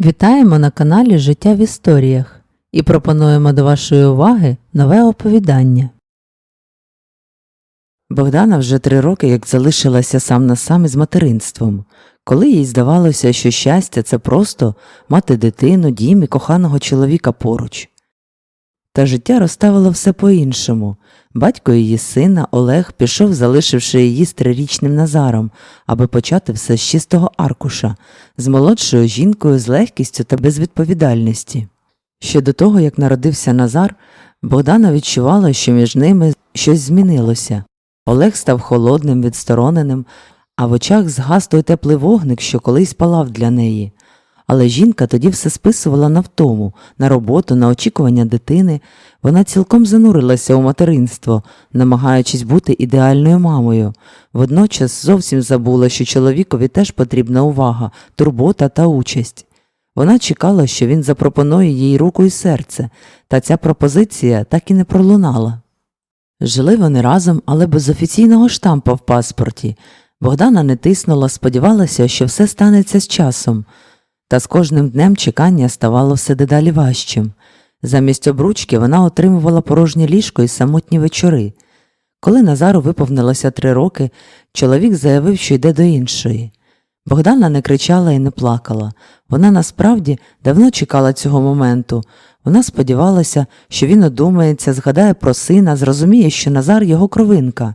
Вітаємо на каналі Життя в історіях і пропонуємо до вашої уваги нове оповідання. Богдана вже три роки як залишилася сам на сам із материнством, коли їй здавалося, що щастя це просто мати дитину, дім і коханого чоловіка поруч. Та життя розставило все по-іншому. Батько її сина Олег пішов, залишивши її з трирічним Назаром, аби почати все з чистого аркуша, з молодшою жінкою з легкістю та безвідповідальності. Ще до того, як народився Назар, Богдана відчувала, що між ними щось змінилося. Олег став холодним, відстороненим, а в очах згас той теплий вогник, що колись палав для неї. Але жінка тоді все списувала на втому, на роботу, на очікування дитини. Вона цілком занурилася у материнство, намагаючись бути ідеальною мамою. Водночас зовсім забула, що чоловікові теж потрібна увага, турбота та участь. Вона чекала, що він запропонує їй руку і серце, та ця пропозиція так і не пролунала. Жили вони разом, але без офіційного штампа в паспорті. Богдана не тиснула, сподівалася, що все станеться з часом. Та з кожним днем чекання ставало все дедалі важчим. Замість обручки вона отримувала порожнє ліжко і самотні вечори. Коли Назару виповнилося три роки, чоловік заявив, що йде до іншої. Богдана не кричала і не плакала. Вона насправді давно чекала цього моменту. Вона сподівалася, що він одумається, згадає про сина, зрозуміє, що Назар його кровинка.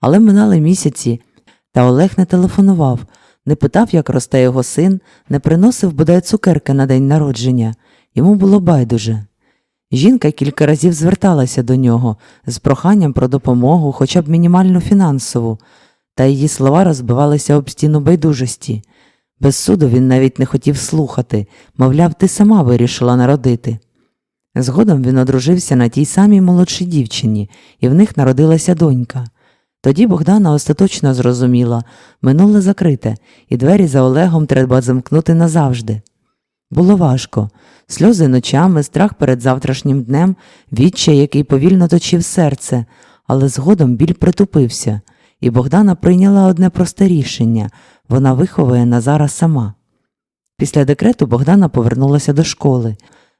Але минали місяці, та Олег не телефонував, не питав, як росте його син, не приносив бодай цукерки на день народження. Йому було байдуже. Жінка кілька разів зверталася до нього з проханням про допомогу, хоча б мінімальну фінансову, та її слова розбивалися об стіну байдужості. Без суду він навіть не хотів слухати, мовляв, ти сама вирішила народити. Згодом він одружився на тій самій молодшій дівчині, і в них народилася донька. Тоді Богдана остаточно зрозуміла минуле закрите, і двері за Олегом треба замкнути назавжди. Було важко сльози ночами, страх перед завтрашнім днем, відчай, який повільно точив серце, але згодом біль притупився, і Богдана прийняла одне просте рішення вона виховує Назара сама. Після декрету Богдана повернулася до школи.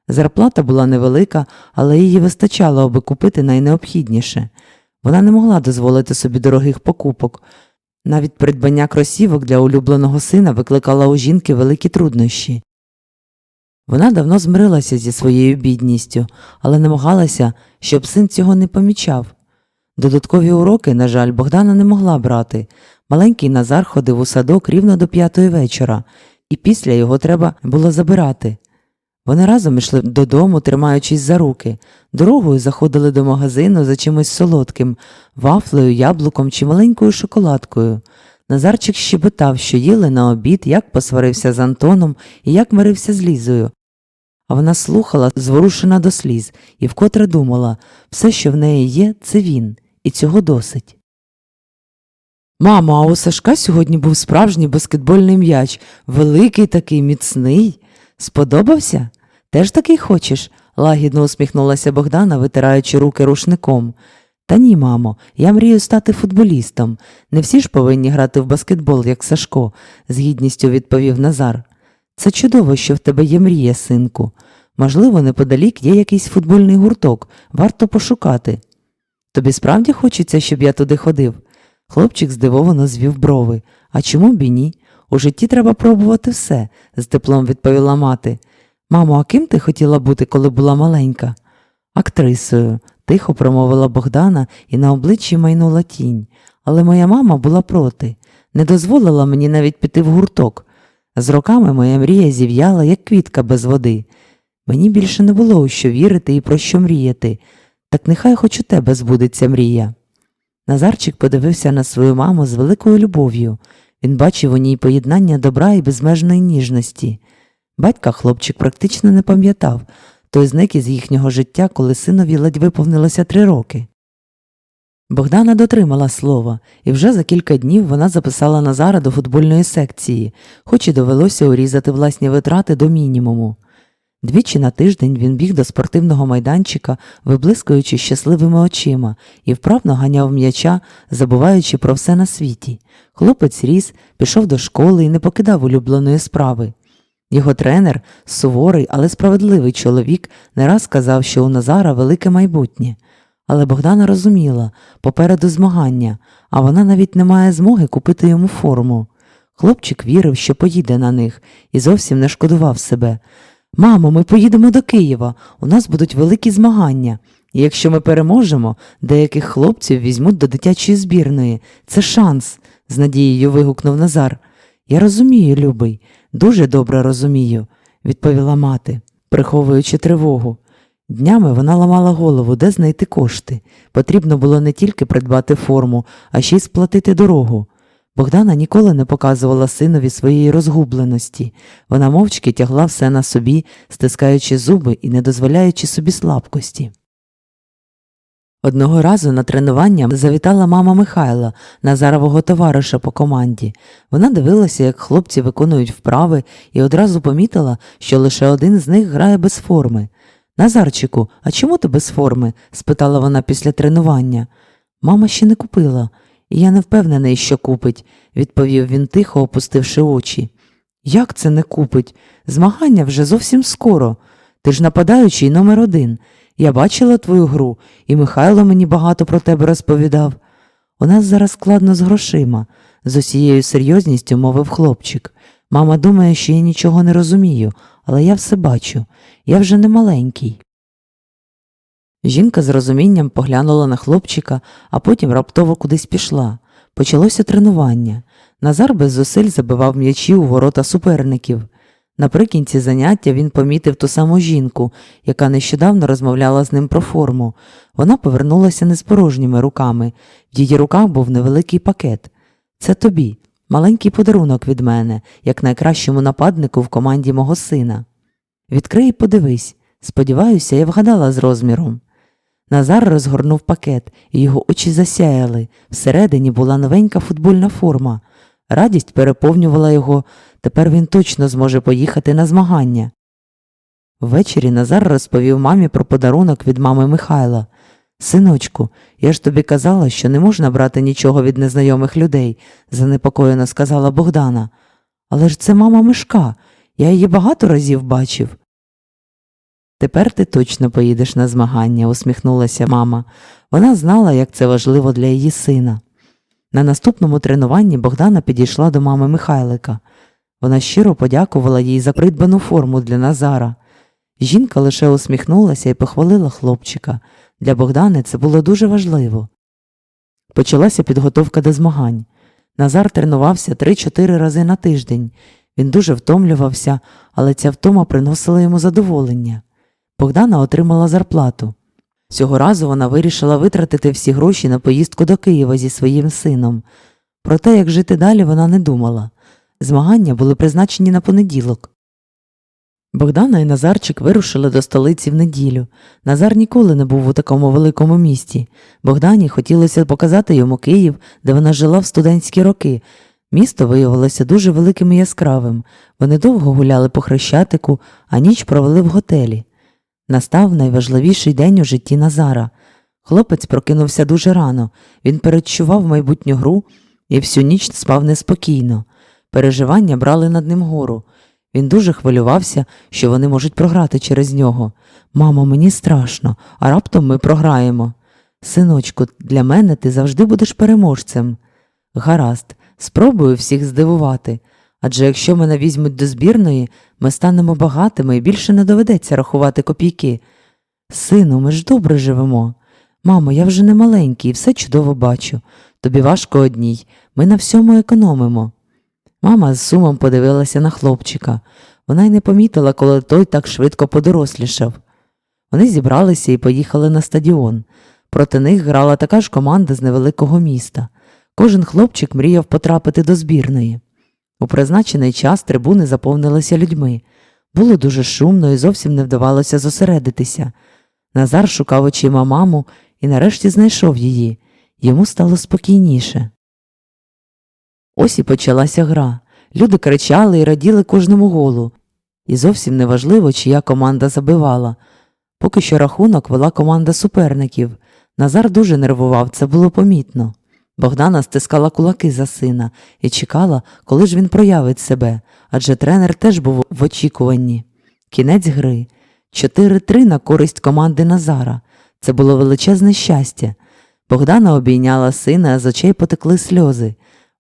Зарплата була невелика, але її вистачало, аби купити найнеобхідніше. Вона не могла дозволити собі дорогих покупок. Навіть придбання кросівок для улюбленого сина викликало у жінки великі труднощі. Вона давно змирилася зі своєю бідністю, але намагалася, щоб син цього не помічав. Додаткові уроки, на жаль, Богдана не могла брати. Маленький Назар ходив у садок рівно до п'ятої вечора, і після його треба було забирати. Вони разом йшли додому, тримаючись за руки, дорогою заходили до магазину за чимось солодким, вафлею, яблуком чи маленькою шоколадкою. Назарчик щебетав, що їли на обід, як посварився з Антоном і як мирився з Лізою. А вона слухала, зворушена до сліз, і вкотре думала все, що в неї є, це він, і цього досить. Мамо, а у Сашка сьогодні був справжній баскетбольний м'яч, великий такий, міцний. Сподобався? Теж такий хочеш? лагідно усміхнулася Богдана, витираючи руки рушником. Та ні, мамо, я мрію стати футболістом. Не всі ж повинні грати в баскетбол, як Сашко, з гідністю відповів Назар. Це чудово, що в тебе є мрія, синку. Можливо, неподалік є якийсь футбольний гурток, варто пошукати. Тобі справді хочеться, щоб я туди ходив? Хлопчик здивовано звів брови. А чому б і ні? У житті треба пробувати все, з теплом відповіла мати. Мамо, а ким ти хотіла бути, коли була маленька? Актрисою, тихо промовила Богдана і на обличчі майнула тінь. Але моя мама була проти, не дозволила мені навіть піти в гурток. З роками моя мрія зів'яла, як квітка без води. Мені більше не було у що вірити і про що мріяти. Так нехай хоч у тебе збудеться мрія. Назарчик подивився на свою маму з великою любов'ю. Він бачив у ній поєднання добра і безмежної ніжності. Батька хлопчик практично не пам'ятав, той зник із їхнього життя, коли синові ледь виповнилося три роки. Богдана дотримала слова, і вже за кілька днів вона записала Назара до футбольної секції, хоч і довелося урізати власні витрати до мінімуму. Двічі на тиждень він біг до спортивного майданчика, виблискуючи щасливими очима, і вправно ганяв м'яча, забуваючи про все на світі. Хлопець ріс, пішов до школи і не покидав улюбленої справи. Його тренер, суворий, але справедливий чоловік, не раз сказав, що у Назара велике майбутнє. Але Богдана розуміла попереду змагання, а вона навіть не має змоги купити йому форму. Хлопчик вірив, що поїде на них, і зовсім не шкодував себе. Мамо, ми поїдемо до Києва, у нас будуть великі змагання. І якщо ми переможемо, деяких хлопців візьмуть до дитячої збірної. Це шанс, з надією вигукнув Назар. Я розумію, любий, дуже добре розумію, відповіла мати, приховуючи тривогу. Днями вона ламала голову, де знайти кошти. Потрібно було не тільки придбати форму, а ще й сплатити дорогу. Богдана ніколи не показувала синові своєї розгубленості. Вона мовчки тягла все на собі, стискаючи зуби і не дозволяючи собі слабкості. Одного разу на тренування завітала мама Михайла, Назарового товариша по команді. Вона дивилася, як хлопці виконують вправи, і одразу помітила, що лише один з них грає без форми. Назарчику, а чому ти без форми? спитала вона після тренування. Мама ще не купила, і я не впевнений, що купить, відповів він тихо, опустивши очі. Як це не купить? Змагання вже зовсім скоро. Ти ж нападаючий номер один. Я бачила твою гру, і Михайло мені багато про тебе розповідав. У нас зараз складно з грошима, з усією серйозністю мовив хлопчик. Мама думає, що я нічого не розумію, але я все бачу. Я вже не маленький. Жінка з розумінням поглянула на хлопчика, а потім раптово кудись пішла. Почалося тренування. Назар без зусиль забивав м'ячі у ворота суперників. Наприкінці заняття він помітив ту саму жінку, яка нещодавно розмовляла з ним про форму. Вона повернулася не з порожніми руками. В її руках був невеликий пакет. Це тобі, маленький подарунок від мене, як найкращому нападнику в команді мого сина. Відкрий і подивись. Сподіваюся, я вгадала з розміром. Назар розгорнув пакет, і його очі засяяли. Всередині була новенька футбольна форма. Радість переповнювала його, тепер він точно зможе поїхати на змагання. Ввечері Назар розповів мамі про подарунок від мами Михайла. Синочку, я ж тобі казала, що не можна брати нічого від незнайомих людей, занепокоєно сказала Богдана. Але ж це мама Мишка, я її багато разів бачив. Тепер ти точно поїдеш на змагання, усміхнулася мама. Вона знала, як це важливо для її сина. На наступному тренуванні Богдана підійшла до мами Михайлика. Вона щиро подякувала їй за придбану форму для Назара. Жінка лише усміхнулася і похвалила хлопчика. Для Богдани це було дуже важливо. Почалася підготовка до змагань. Назар тренувався 3-4 рази на тиждень. Він дуже втомлювався, але ця втома приносила йому задоволення. Богдана отримала зарплату. Цього разу вона вирішила витратити всі гроші на поїздку до Києва зі своїм сином. Про те, як жити далі, вона не думала. Змагання були призначені на понеділок. Богдана і Назарчик вирушили до столиці в неділю. Назар ніколи не був у такому великому місті. Богдані хотілося показати йому Київ, де вона жила в студентські роки. Місто виявилося дуже великим і яскравим. Вони довго гуляли по хрещатику, а ніч провели в готелі. Настав найважливіший день у житті Назара. Хлопець прокинувся дуже рано. Він передчував майбутню гру і всю ніч спав неспокійно. Переживання брали над ним гору. Він дуже хвилювався, що вони можуть програти через нього. Мамо, мені страшно, а раптом ми програємо. Синочку, для мене ти завжди будеш переможцем. Гаразд, спробую всіх здивувати. Адже якщо мене візьмуть до збірної, ми станемо багатими і більше не доведеться рахувати копійки. Сину, ми ж добре живемо. Мамо, я вже не маленький і все чудово бачу. Тобі важко одній, ми на всьому економимо. Мама з сумом подивилася на хлопчика. Вона й не помітила, коли той так швидко подорослішав. Вони зібралися і поїхали на стадіон. Проти них грала така ж команда з невеликого міста. Кожен хлопчик мріяв потрапити до збірної. У призначений час трибуни заповнилися людьми. Було дуже шумно і зовсім не вдавалося зосередитися. Назар шукав очима маму і нарешті знайшов її. Йому стало спокійніше. Ось і почалася гра. Люди кричали і раділи кожному голу. І зовсім не важливо, чия команда забивала. Поки що рахунок вела команда суперників. Назар дуже нервував, це було помітно. Богдана стискала кулаки за сина і чекала, коли ж він проявить себе, адже тренер теж був в очікуванні. Кінець гри 4-3 на користь команди Назара. Це було величезне щастя. Богдана обійняла сина, а з очей потекли сльози.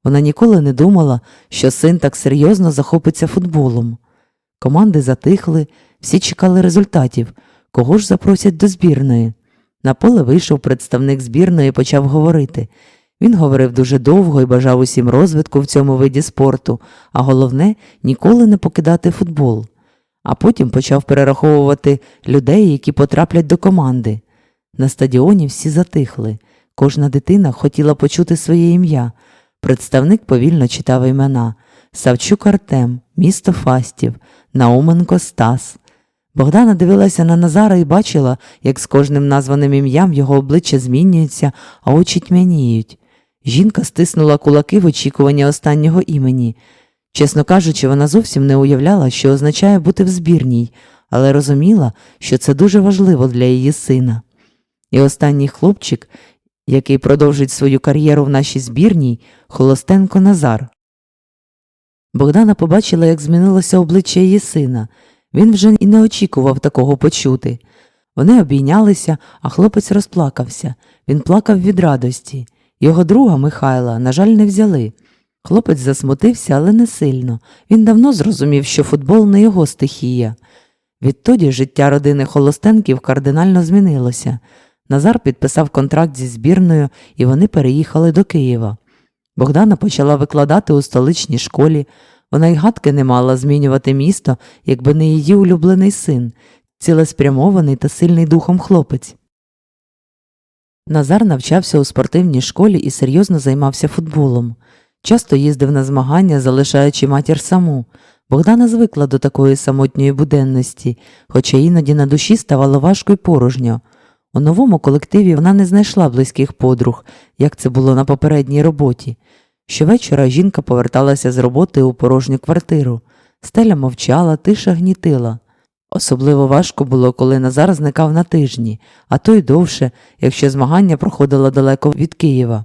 Вона ніколи не думала, що син так серйозно захопиться футболом. Команди затихли, всі чекали результатів, кого ж запросять до збірної. На поле вийшов представник збірної і почав говорити. Він говорив дуже довго і бажав усім розвитку в цьому виді спорту, а головне ніколи не покидати футбол. А потім почав перераховувати людей, які потраплять до команди. На стадіоні всі затихли. Кожна дитина хотіла почути своє ім'я. Представник повільно читав імена Савчук Артем, місто Фастів, Науменко Стас. Богдана дивилася на Назара і бачила, як з кожним названим ім'ям його обличчя змінюється, а очі тьмяніють. Жінка стиснула кулаки в очікуванні останнього імені. Чесно кажучи, вона зовсім не уявляла, що означає бути в збірній, але розуміла, що це дуже важливо для її сина. І останній хлопчик, який продовжить свою кар'єру в нашій збірній, Холостенко Назар. Богдана побачила, як змінилося обличчя її сина. Він вже і не очікував такого почути. Вони обійнялися, а хлопець розплакався. Він плакав від радості. Його друга Михайла, на жаль, не взяли. Хлопець засмутився, але не сильно. Він давно зрозумів, що футбол не його стихія. Відтоді життя родини Холостенків кардинально змінилося. Назар підписав контракт зі збірною, і вони переїхали до Києва. Богдана почала викладати у столичній школі. Вона й гадки не мала змінювати місто, якби не її улюблений син, цілеспрямований та сильний духом хлопець. Назар навчався у спортивній школі і серйозно займався футболом. Часто їздив на змагання, залишаючи матір саму. Богдана звикла до такої самотньої буденності, хоча іноді на душі ставало важко й порожньо. У новому колективі вона не знайшла близьких подруг, як це було на попередній роботі. Щовечора жінка поверталася з роботи у порожню квартиру. Стеля мовчала, тиша гнітила. Особливо важко було, коли Назар зникав на тижні, а то й довше, якщо змагання проходило далеко від Києва.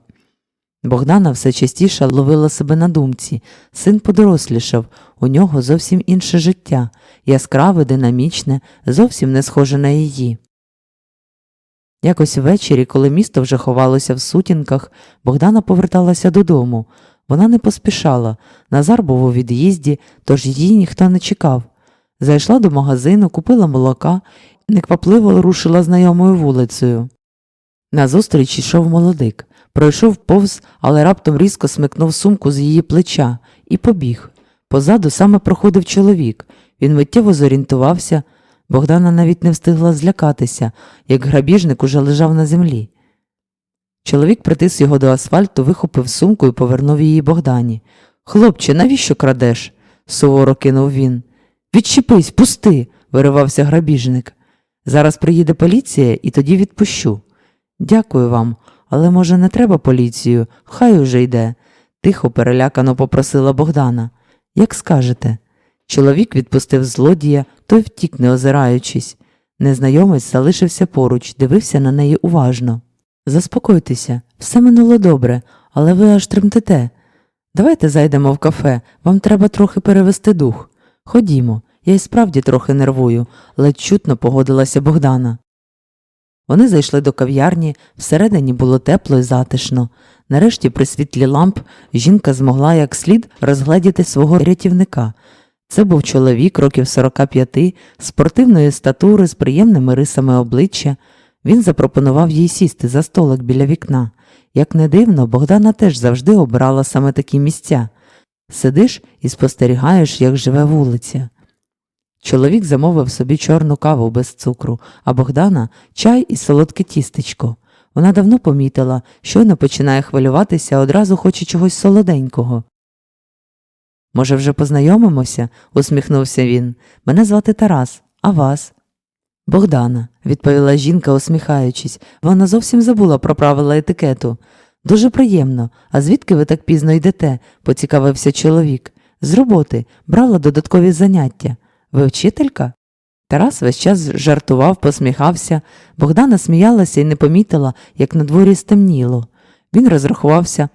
Богдана все частіше ловила себе на думці. Син подорослішав, у нього зовсім інше життя, яскраве, динамічне, зовсім не схоже на її. Якось ввечері, коли місто вже ховалося в сутінках, Богдана поверталася додому. Вона не поспішала. Назар був у від'їзді, тож її ніхто не чекав. Зайшла до магазину, купила молока неквапливо рушила знайомою вулицею. Назустріч йшов молодик. Пройшов повз, але раптом різко смикнув сумку з її плеча і побіг. Позаду саме проходив чоловік. Він миттєво зорієнтувався. Богдана навіть не встигла злякатися, як грабіжник уже лежав на землі. Чоловік притис його до асфальту, вихопив сумку і повернув її Богдані. Хлопче, навіщо крадеш? суворо кинув він. Відчепись, пусти, виривався грабіжник. Зараз приїде поліція і тоді відпущу. Дякую вам, але, може, не треба поліцію, хай уже йде, тихо перелякано попросила Богдана. Як скажете. Чоловік відпустив злодія, той втік, не озираючись. Незнайомець залишився поруч, дивився на неї уважно. Заспокойтеся, все минуло добре, але ви аж тремтете. Давайте зайдемо в кафе, вам треба трохи перевести дух. Ходімо, я й справді трохи нервую, ледь чутно погодилася Богдана. Вони зайшли до кав'ярні, всередині було тепло і затишно. Нарешті, при світлі ламп, жінка змогла як слід розгледіти свого рятівника. Це був чоловік років 45, спортивної статури з приємними рисами обличчя. Він запропонував їй сісти за столик біля вікна. Як не дивно, Богдана теж завжди обирала саме такі місця. Сидиш і спостерігаєш, як живе вулиця. Чоловік замовив собі чорну каву без цукру, а Богдана чай і солодке тістечко. Вона давно помітила, щойно починає хвилюватися, одразу хоче чогось солоденького. Може, вже познайомимося? усміхнувся він. Мене звати Тарас, а вас? Богдана, відповіла жінка, усміхаючись. Вона зовсім забула про правила етикету. Дуже приємно. А звідки ви так пізно йдете? поцікавився чоловік. З роботи, брала додаткові заняття. Ви вчителька? Тарас весь час жартував, посміхався. Богдана сміялася і не помітила, як на дворі стемніло. Він розрахувався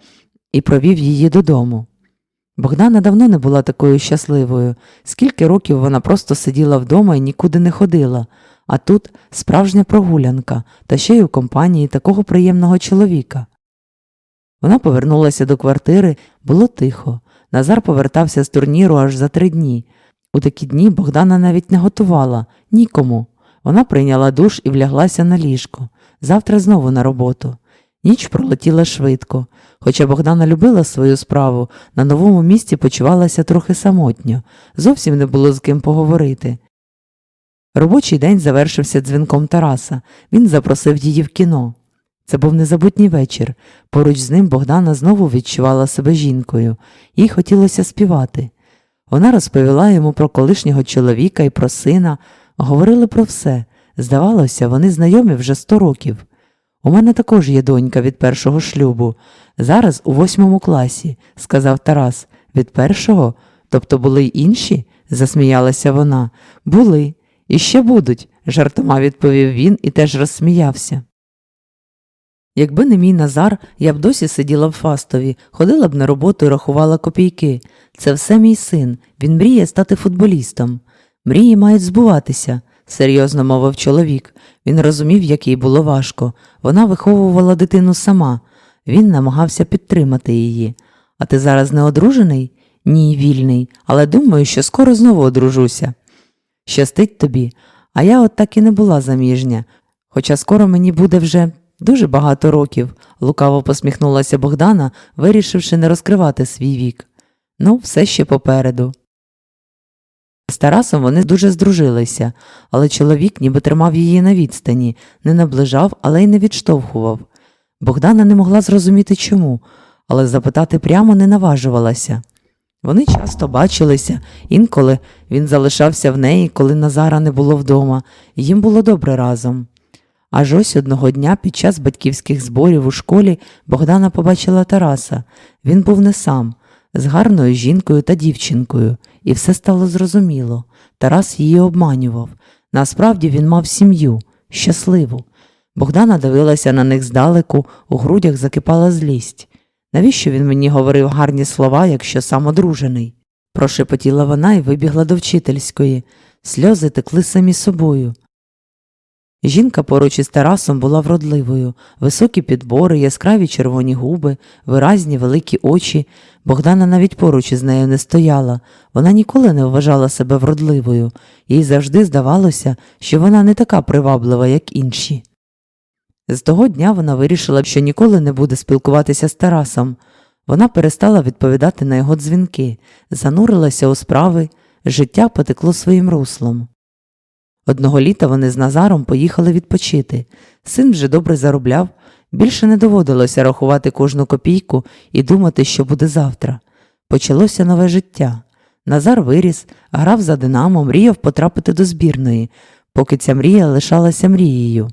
і провів її додому. Богдана давно не була такою щасливою. Скільки років вона просто сиділа вдома і нікуди не ходила, а тут справжня прогулянка, та ще й у компанії такого приємного чоловіка. Вона повернулася до квартири, було тихо. Назар повертався з турніру аж за три дні. У такі дні Богдана навіть не готувала нікому. Вона прийняла душ і вляглася на ліжко. Завтра знову на роботу. Ніч пролетіла швидко. Хоча Богдана любила свою справу, на новому місці почувалася трохи самотньо, зовсім не було з ким поговорити. Робочий день завершився дзвінком Тараса. Він запросив її в кіно. Це був незабутній вечір. Поруч з ним Богдана знову відчувала себе жінкою, їй хотілося співати. Вона розповіла йому про колишнього чоловіка і про сина, говорили про все. Здавалося, вони знайомі вже сто років. У мене також є донька від першого шлюбу. Зараз у восьмому класі, сказав Тарас. Від першого? Тобто були й інші? засміялася вона. Були. І ще будуть, жартома відповів він і теж розсміявся. Якби не мій Назар, я б досі сиділа в Фастові, ходила б на роботу і рахувала копійки. Це все мій син, він мріє стати футболістом. Мрії мають збуватися, серйозно мовив чоловік. Він розумів, як їй було важко. Вона виховувала дитину сама. Він намагався підтримати її. А ти зараз не одружений? Ні, вільний, але думаю, що скоро знову одружуся. Щастить тобі, а я от так і не була заміжня, хоча скоро мені буде вже дуже багато років, лукаво посміхнулася Богдана, вирішивши не розкривати свій вік. Ну, все ще попереду. З Тарасом вони дуже здружилися, але чоловік ніби тримав її на відстані, не наближав, але й не відштовхував. Богдана не могла зрозуміти чому, але запитати прямо не наважувалася. Вони часто бачилися, інколи він залишався в неї, коли Назара не було вдома, і їм було добре разом. Аж ось одного дня під час батьківських зборів у школі Богдана побачила Тараса. Він був не сам, з гарною жінкою та дівчинкою, і все стало зрозуміло. Тарас її обманював. Насправді він мав сім'ю, щасливу. Богдана дивилася на них здалеку, у грудях закипала злість. Навіщо він мені говорив гарні слова, якщо сам одружений? Прошепотіла вона і вибігла до вчительської. Сльози текли самі собою. Жінка поруч із Тарасом була вродливою, високі підбори, яскраві червоні губи, виразні великі очі. Богдана навіть поруч із нею не стояла. Вона ніколи не вважала себе вродливою, їй завжди здавалося, що вона не така приваблива, як інші. З того дня вона вирішила, що ніколи не буде спілкуватися з Тарасом. Вона перестала відповідати на його дзвінки, занурилася у справи, життя потекло своїм руслом. Одного літа вони з Назаром поїхали відпочити. Син вже добре заробляв, більше не доводилося рахувати кожну копійку і думати, що буде завтра. Почалося нове життя. Назар виріс, грав за Динамо, мріяв потрапити до збірної, поки ця мрія лишалася мрією.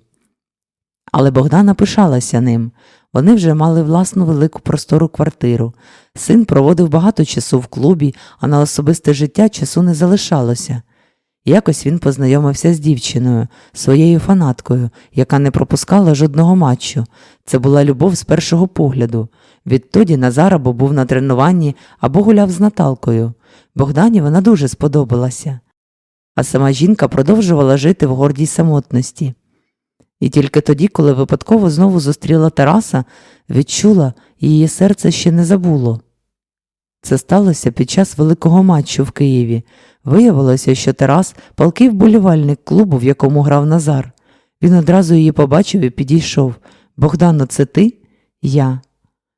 Але Богдана пишалася ним. Вони вже мали власну велику простору квартиру. Син проводив багато часу в клубі, а на особисте життя часу не залишалося. Якось він познайомився з дівчиною, своєю фанаткою, яка не пропускала жодного матчу. Це була любов з першого погляду. Відтоді Назар або був на тренуванні, або гуляв з Наталкою. Богдані вона дуже сподобалася. А сама жінка продовжувала жити в гордій самотності. І тільки тоді, коли випадково знову зустріла Тараса, відчула, її серце ще не забуло. Це сталося під час великого матчу в Києві. Виявилося, що Тарас палкий вболівальник клубу, в якому грав Назар. Він одразу її побачив і підійшов. Богдано, це ти? Я.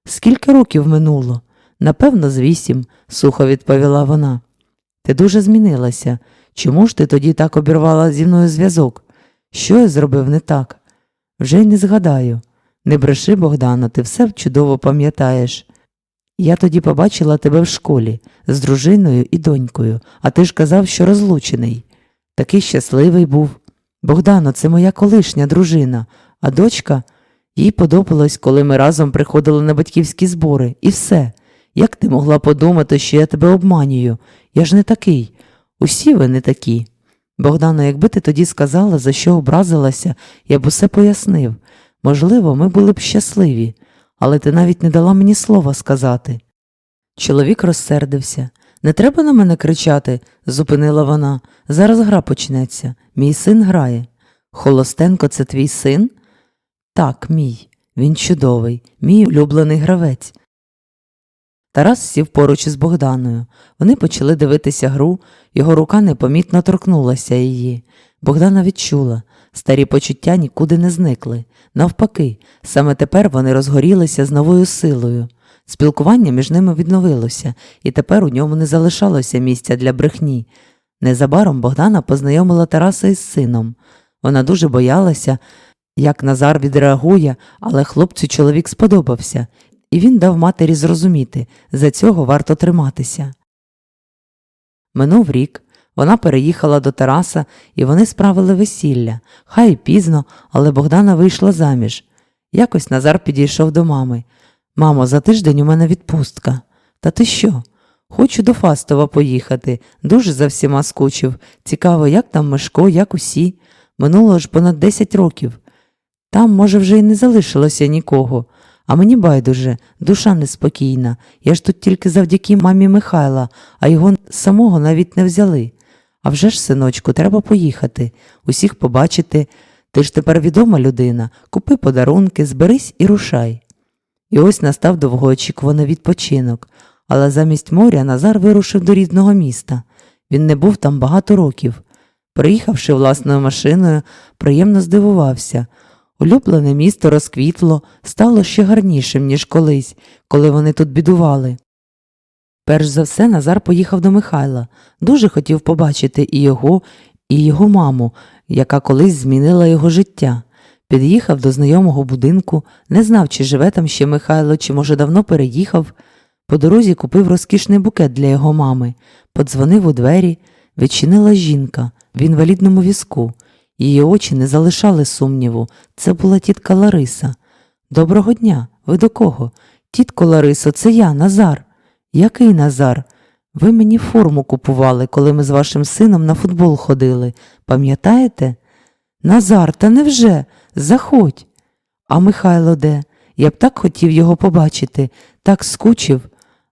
Скільки років минуло? Напевно, з вісім, сухо відповіла вона. Ти дуже змінилася. Чому ж ти тоді так обірвала зі мною зв'язок? Що я зробив не так? Вже й не згадаю. Не бреши, Богдано, ти все чудово пам'ятаєш. Я тоді побачила тебе в школі з дружиною і донькою, а ти ж казав, що розлучений. Такий щасливий був. Богдано, це моя колишня дружина, а дочка їй подобалось, коли ми разом приходили на батьківські збори, і все. Як ти могла подумати, що я тебе обманюю? Я ж не такий. Усі ви не такі. Богдано, якби ти тоді сказала, за що образилася, я б усе пояснив. Можливо, ми були б щасливі, але ти навіть не дала мені слова сказати. Чоловік розсердився. Не треба на мене кричати, зупинила вона. Зараз гра почнеться. Мій син грає. Холостенко, це твій син? Так, мій. Він чудовий, мій улюблений гравець. Тарас сів поруч із Богданою. Вони почали дивитися гру, його рука непомітно торкнулася її. Богдана відчула, старі почуття нікуди не зникли. Навпаки, саме тепер вони розгорілися з новою силою. Спілкування між ними відновилося, і тепер у ньому не залишалося місця для брехні. Незабаром Богдана познайомила Тараса із сином. Вона дуже боялася, як Назар відреагує, але хлопцю чоловік сподобався, і він дав матері зрозуміти, за цього варто триматися. Минув рік, вона переїхала до Тараса, і вони справили весілля. Хай пізно, але Богдана вийшла заміж. Якось Назар підійшов до мами. Мамо, за тиждень у мене відпустка. Та ти що? Хочу до Фастова поїхати. Дуже за всіма скучив. Цікаво, як там Мишко, як усі. Минуло ж понад 10 років. Там, може, вже й не залишилося нікого. А мені байдуже, душа неспокійна. Я ж тут тільки завдяки мамі Михайла, а його самого навіть не взяли. А вже ж, синочку, треба поїхати, усіх побачити. Ти ж тепер відома людина, купи подарунки, зберись і рушай. І ось настав довгоочікуваний відпочинок, але замість моря Назар вирушив до рідного міста. Він не був там багато років. Приїхавши власною машиною, приємно здивувався. Улюблене місто розквітло, стало ще гарнішим, ніж колись, коли вони тут бідували. Перш за все Назар поїхав до Михайла, дуже хотів побачити і його, і його маму, яка колись змінила його життя. Під'їхав до знайомого будинку, не знав, чи живе там ще Михайло, чи, може, давно переїхав. По дорозі купив розкішний букет для його мами, подзвонив у двері, відчинила жінка в інвалідному візку. Її очі не залишали сумніву. Це була тітка Лариса. Доброго дня. Ви до кого? Тітко Ларисо, це я, Назар. Який Назар? Ви мені форму купували, коли ми з вашим сином на футбол ходили. Пам'ятаєте? Назар, та невже? Заходь. А Михайло де? Я б так хотів його побачити, так скучив.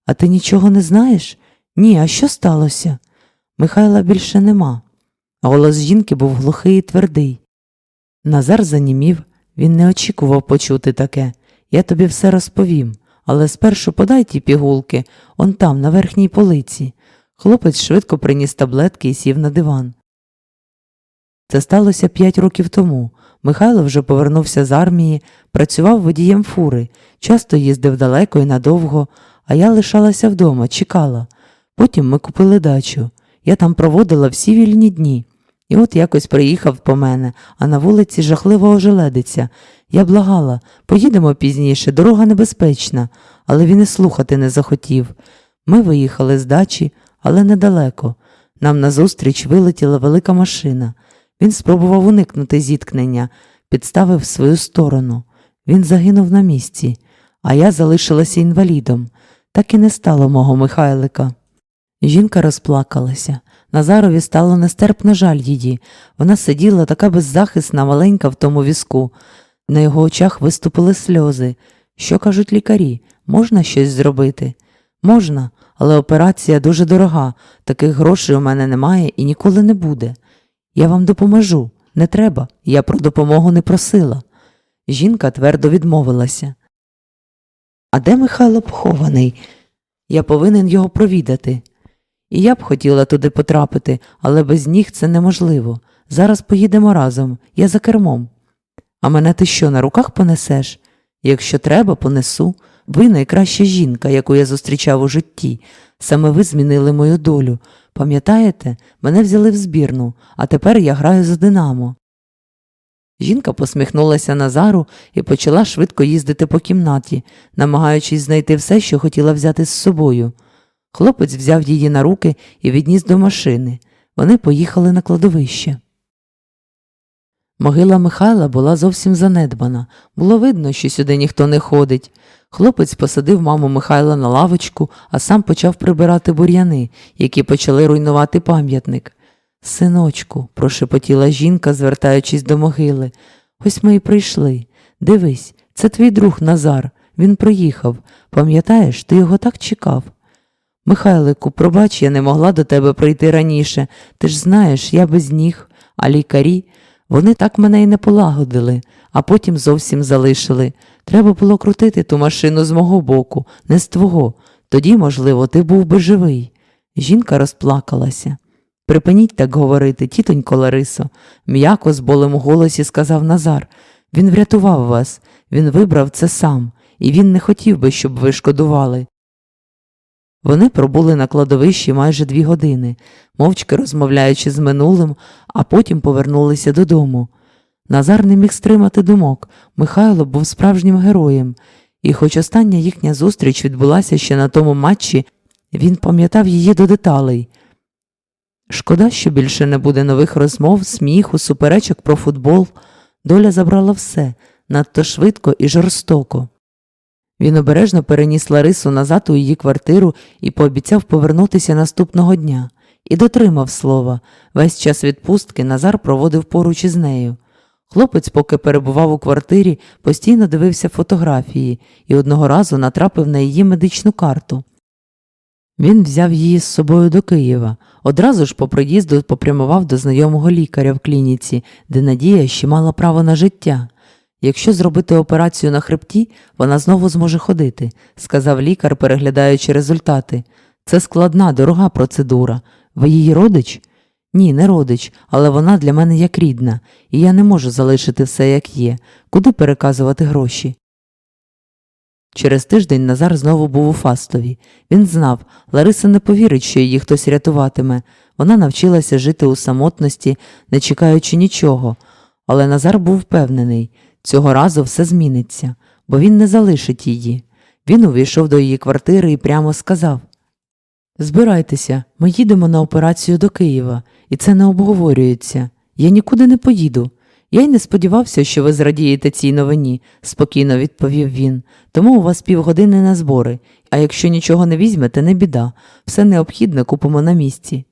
А ти нічого не знаєш? Ні, а що сталося? Михайла більше нема. Голос жінки був глухий і твердий. Назар занімів, він не очікував почути таке. Я тобі все розповім, але спершу подай ті пігулки, он там, на верхній полиці. Хлопець швидко приніс таблетки і сів на диван. Це сталося п'ять років тому. Михайло вже повернувся з армії, працював водієм фури, часто їздив далеко і надовго, а я лишалася вдома, чекала. Потім ми купили дачу. Я там проводила всі вільні дні. І от якось приїхав по мене, а на вулиці жахлива ожеледиця. Я благала, поїдемо пізніше, дорога небезпечна, але він і слухати не захотів. Ми виїхали з дачі, але недалеко. Нам назустріч вилетіла велика машина. Він спробував уникнути зіткнення, підставив свою сторону. Він загинув на місці, а я залишилася інвалідом. Так і не стало мого Михайлика. Жінка розплакалася. Назарові стало нестерпно жаль її. Вона сиділа така беззахисна, маленька в тому візку. На його очах виступили сльози. Що кажуть лікарі? Можна щось зробити? Можна, але операція дуже дорога. Таких грошей у мене немає і ніколи не буде. Я вам допоможу. Не треба, я про допомогу не просила. Жінка твердо відмовилася. А де Михайло похований? Я повинен його провідати. І я б хотіла туди потрапити, але без ніг це неможливо. Зараз поїдемо разом, я за кермом. А мене ти що, на руках понесеш? Якщо треба, понесу. Ви найкраща жінка, яку я зустрічав у житті. Саме ви змінили мою долю. Пам'ятаєте, мене взяли в збірну, а тепер я граю за Динамо. Жінка посміхнулася Назару і почала швидко їздити по кімнаті, намагаючись знайти все, що хотіла взяти з собою. Хлопець взяв її на руки і відніс до машини. Вони поїхали на кладовище. Могила Михайла була зовсім занедбана. Було видно, що сюди ніхто не ходить. Хлопець посадив маму Михайла на лавочку, а сам почав прибирати бур'яни, які почали руйнувати пам'ятник. Синочку, прошепотіла жінка, звертаючись до могили. Ось ми і прийшли. Дивись, це твій друг Назар. Він приїхав. Пам'ятаєш, ти його так чекав. Михайлику, пробач, я не могла до тебе прийти раніше. Ти ж знаєш, я без ніг, а лікарі, вони так мене й не полагодили, а потім зовсім залишили. Треба було крутити ту машину з мого боку, не з твого. Тоді, можливо, ти був би живий. Жінка розплакалася. Припиніть так говорити, тітонько Ларисо, м'яко з болем у голосі сказав Назар. Він врятував вас, він вибрав це сам, і він не хотів би, щоб ви шкодували. Вони пробули на кладовищі майже дві години, мовчки розмовляючи з минулим, а потім повернулися додому. Назар не міг стримати думок. Михайло був справжнім героєм, і хоч остання їхня зустріч відбулася ще на тому матчі, він пам'ятав її до деталей. Шкода, що більше не буде нових розмов, сміху, суперечок про футбол. Доля забрала все надто швидко і жорстоко. Він обережно переніс Ларису назад у її квартиру і пообіцяв повернутися наступного дня. І дотримав слова. Весь час відпустки Назар проводив поруч із нею. Хлопець, поки перебував у квартирі, постійно дивився фотографії і одного разу натрапив на її медичну карту. Він взяв її з собою до Києва. Одразу ж по приїзду попрямував до знайомого лікаря в клініці, де Надія ще мала право на життя. Якщо зробити операцію на хребті, вона знову зможе ходити, сказав лікар, переглядаючи результати. Це складна, дорога процедура. Ви її родич? Ні, не родич, але вона для мене як рідна, і я не можу залишити все як є. Куди переказувати гроші? Через тиждень Назар знову був у Фастові. Він знав, Лариса не повірить, що її хтось рятуватиме. Вона навчилася жити у самотності, не чекаючи нічого. Але Назар був впевнений, цього разу все зміниться, бо він не залишить її. Він увійшов до її квартири і прямо сказав Збирайтеся, ми їдемо на операцію до Києва, і це не обговорюється. Я нікуди не поїду. Я й не сподівався, що ви зрадієте цій новині, спокійно відповів він. Тому у вас півгодини на збори, а якщо нічого не візьмете, не біда, все необхідне купимо на місці.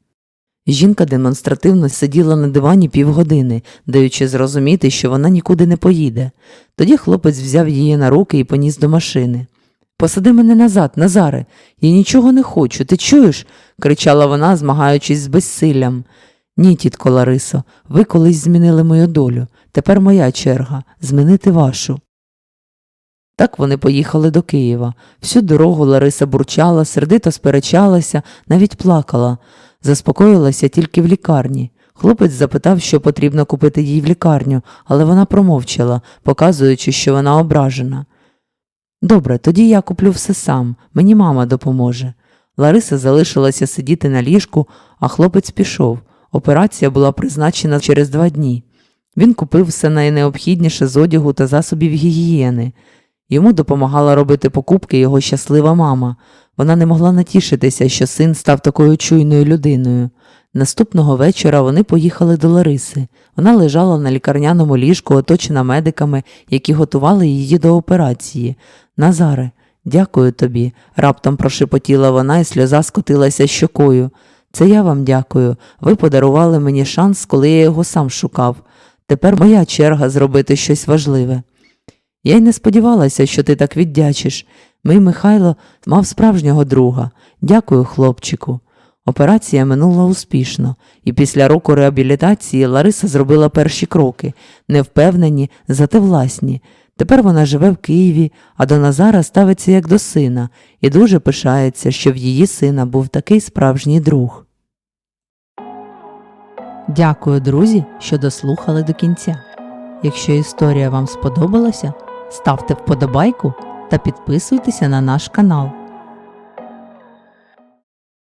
Жінка демонстративно сиділа на дивані півгодини, даючи зрозуміти, що вона нікуди не поїде. Тоді хлопець взяв її на руки і поніс до машини. Посади мене назад, Назаре, я нічого не хочу, ти чуєш? кричала вона, змагаючись з безсиллям. Ні, тітко Ларисо, ви колись змінили мою долю. Тепер моя черга змінити вашу. Так вони поїхали до Києва. Всю дорогу Лариса бурчала, сердито сперечалася, навіть плакала. Заспокоїлася тільки в лікарні. Хлопець запитав, що потрібно купити їй в лікарню, але вона промовчала, показуючи, що вона ображена. Добре, тоді я куплю все сам, мені мама допоможе. Лариса залишилася сидіти на ліжку, а хлопець пішов. Операція була призначена через два дні. Він купив все найнеобхідніше з одягу та засобів гігієни. Йому допомагала робити покупки його щаслива мама. Вона не могла натішитися, що син став такою чуйною людиною. Наступного вечора вони поїхали до Лариси. Вона лежала на лікарняному ліжку, оточена медиками, які готували її до операції. Назаре, дякую тобі, раптом прошепотіла вона, і сльоза скотилася щокою. Це я вам дякую. Ви подарували мені шанс, коли я його сам шукав. Тепер моя черга зробити щось важливе. Я й не сподівалася, що ти так віддячиш. Мій Михайло мав справжнього друга. Дякую, хлопчику. Операція минула успішно, і після року реабілітації Лариса зробила перші кроки, невпевнені, зате власні. Тепер вона живе в Києві, а до Назара ставиться як до сина, і дуже пишається, що в її сина був такий справжній друг. Дякую, друзі, що дослухали до кінця. Якщо історія вам сподобалася, ставте вподобайку та підписуйтеся на наш канал.